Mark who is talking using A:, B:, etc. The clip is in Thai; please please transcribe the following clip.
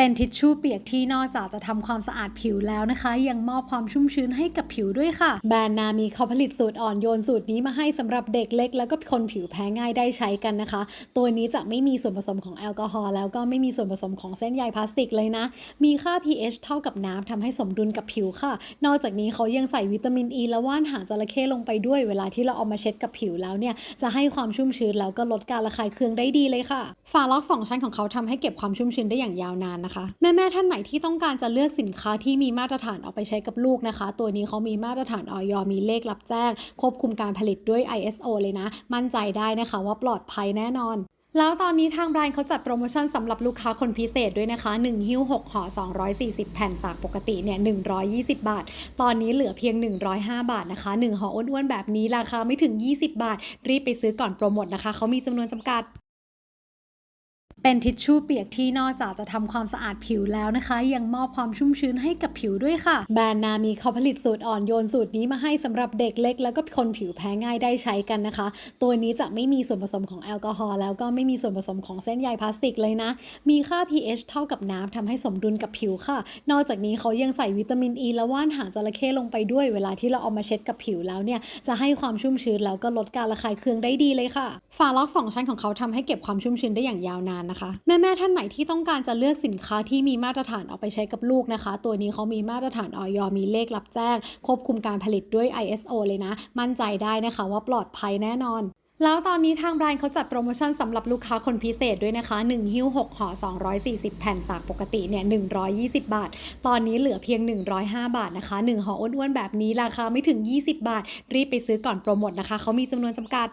A: เป็นทิชชู่เปียกที่นอกจากจะทำความสะอาดผิวแล้วนะคะ ยังมอบความชุ่มชื้นให้กับผิวด้วยค่ะ แบรนด์นามีเขาผลิตสูตรอ่อนโยนสูตรนี้มาให้สำหรับเด็กเล็ก แล้วก็คนผิวแพ้ง่ายได้ใช้กันนะคะ ตัวนี้จะไม่มีส่วนผสมของแอลกอฮอล์แล้วก็ไม่มีส่วนผสมของเส้นใยพลาสติกเลยนะ มีค่า pH เท่ากับน้ำทำให้สมดุลกับผิวค่ะ นอกจากนี้เขายังใส่วิตามินอ e ีและว่านหางจระเข้ลงไปด้วยเวลาที่เราเอามาเช็ดกับผิวแล้วเนี่ยจะให้ความชุ่มชื้นแล้วก็ลดการระคายเคืองได้ดีเลยค่ะฝาล็อก 2 ชั้นของเขาทำให้เก็บความชุ่มชื้นได้อย่างยาวนานนะคะ แม่ๆท่านไหนที่ต้องการจะเลือกสินค้าที่มีมาตรฐานเอาไปใช้กับลูกนะคะ ตัวนี้เขามีมาตรฐานออยมีเลขรับแจ้ง ควบคุมการผลิตด้วย ISO เลยนะ มั่นใจได้นะคะว่าปลอดภัยแน่นอนแล้วตอนนี้ทางแบรนด์เขาจัดโปรโมชั่นสำหรับลูกค้าคนพิเศษด้วยนะคะ 1 หิ้ว 6ห่อ240 แผ่นจากปกติเนี่ย120 บาท ตอนนี้เหลือเพียง 105 บาทนะคะ 1ห่ออ้วนๆแบบนี้ราคาไม่ถึง 20 บาท รีบไปซื้อก่อนโปรโมทนะคะ เขามีจำนวนจำกัด เป็นทิชชู่เปียกที่นอกจากจะทำความสะอาดผิวแล้วนะคะ ยังมอบความชุ่มชื้นให้กับผิวด้วยค่ะ แบรนด์นามีเขาผลิตสูตรอ่อนโยนสูตรนี้มาให้สำหรับเด็กเล็ก แล้วก็คนผิวแพ้ง่ายได้ใช้กันนะคะ ตัวนี้จะไม่มีส่วนผสมของแอลกอฮอล์แล้วก็ไม่มีส่วนผสมของเส้นใยพลาสติกเลยนะ มีค่า pH เท่ากับน้ำทำให้สมดุลกับผิวค่ะ นอกจากนี้เขายังใส่วิตามินอ e ีและว่านหางจระเข้ลงไปด้วยเวลาที่เราเอามาเช็ดกับผิวแล้วเนี่ยจะให้ความชุ่มชื้นแล้วก็ลดการระคายเคืองได้ดีเลยค่ะ ฝาล็อก 2 ชั้นของเขาทำให้เก็บความชุ่มชื้นได้อย่างยาวนานนะคะแม่ๆท่านไหนที่ต้องการจะเลือกสินค้าที่มีมาตรฐานเอาไปใช้กับลูกนะคะ ตัวนี้เขามีมาตรฐานออยมีเลขรับแจ้ง ควบคุมการผลิตด้วย ISO เลยนะ มั่นใจได้นะคะว่าปลอดภัยแน่นอนแล้วตอนนี้ทางแบรนด์เขาจัดโปรโมชั่นสำหรับลูกค้าคนพิเศษด้วยนะคะ 1 หิ้ว 6ห่อ240 แผ่นจากปกติเนี่ย 120 บาท ตอนนี้เหลือเพียง 105 บาทนะคะ 1ห่ออ้วนๆแบบนี้ราคาไม่ถึง 20 บาท รีบไปซื้อก่อนโปรโมทนะคะ เขามีจำนวนจำกัด